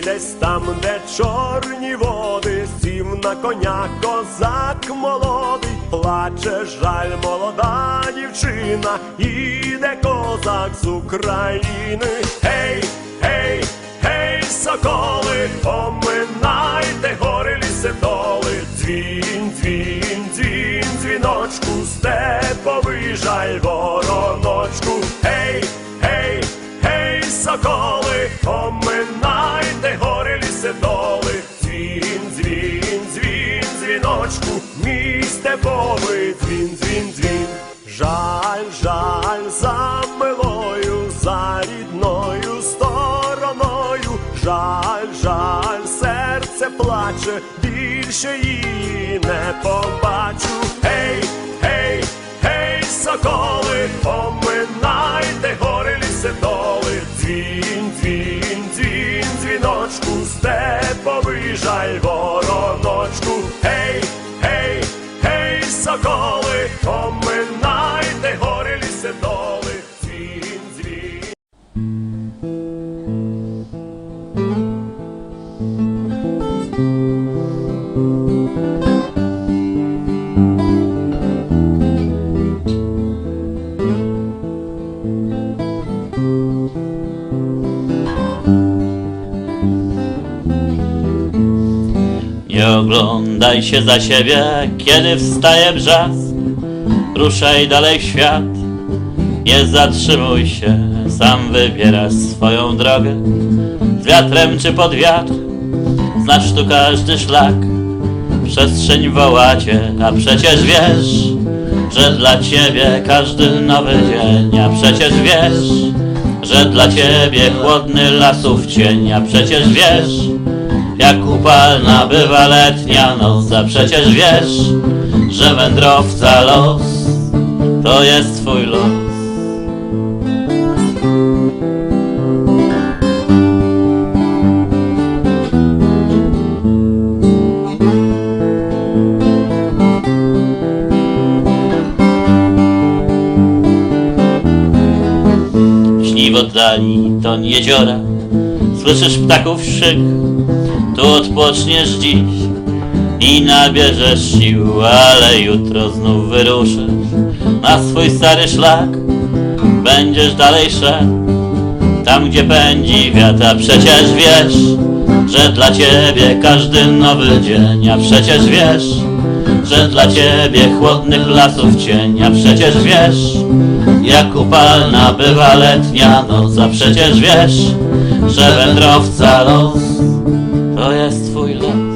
Десь там, де чорні води, сів на коня козак молодий, плаче жаль молода дівчина, іде козак з України. Гей, гей, гей, соколи, поминайте гори ліси доли, дзвін, дзвін, дзвін, дзвіночку, степовий жаль вороночку. Гей, гей, гей, соколи, дзвіночку, мій степовий дзвін, дзвін, дзвін. Жаль, жаль за милою, за рідною стороною, жаль, жаль, серце плаче, більше її не побачу. Гей, гей, гей, соколи, поминайте гори ліси доли, дзвін, дзвін, дзвін, дзвіночку, степовий жаль вороночку. Гей, соколи, поминайте гори ліси доли, дзвін, дзвін. Nie oglądaj się za siebie, kiedy wstaje brzask. Ruszaj dalej w świat, nie zatrzymuj się, sam wybierasz swoją drogę. Z wiatrem czy pod wiatr, znasz tu każdy szlak. Przestrzeń wołacie, a przecież wiesz, że dla ciebie każdy nowy dzień, a przecież wiesz, że dla ciebie chłodny lasów cień, a przecież wiesz, jak upalna bywa letnia noc, a przecież wiesz, że wędrowca los to jest twój los. W oddali ton jeziora, słyszysz ptaków szyk, tu odpoczniesz dziś i nabierzesz sił, ale jutro znów wyruszysz na swój stary szlak. Będziesz dalej szedł, tam gdzie pędzi wiatr, a przecież wiesz, że dla ciebie każdy nowy dzień, a przecież wiesz, że dla ciebie chłodnych lasów cień, a przecież wiesz, jak upalna bywa letnia noc, a przecież wiesz, że wędrowca los to jest twój los.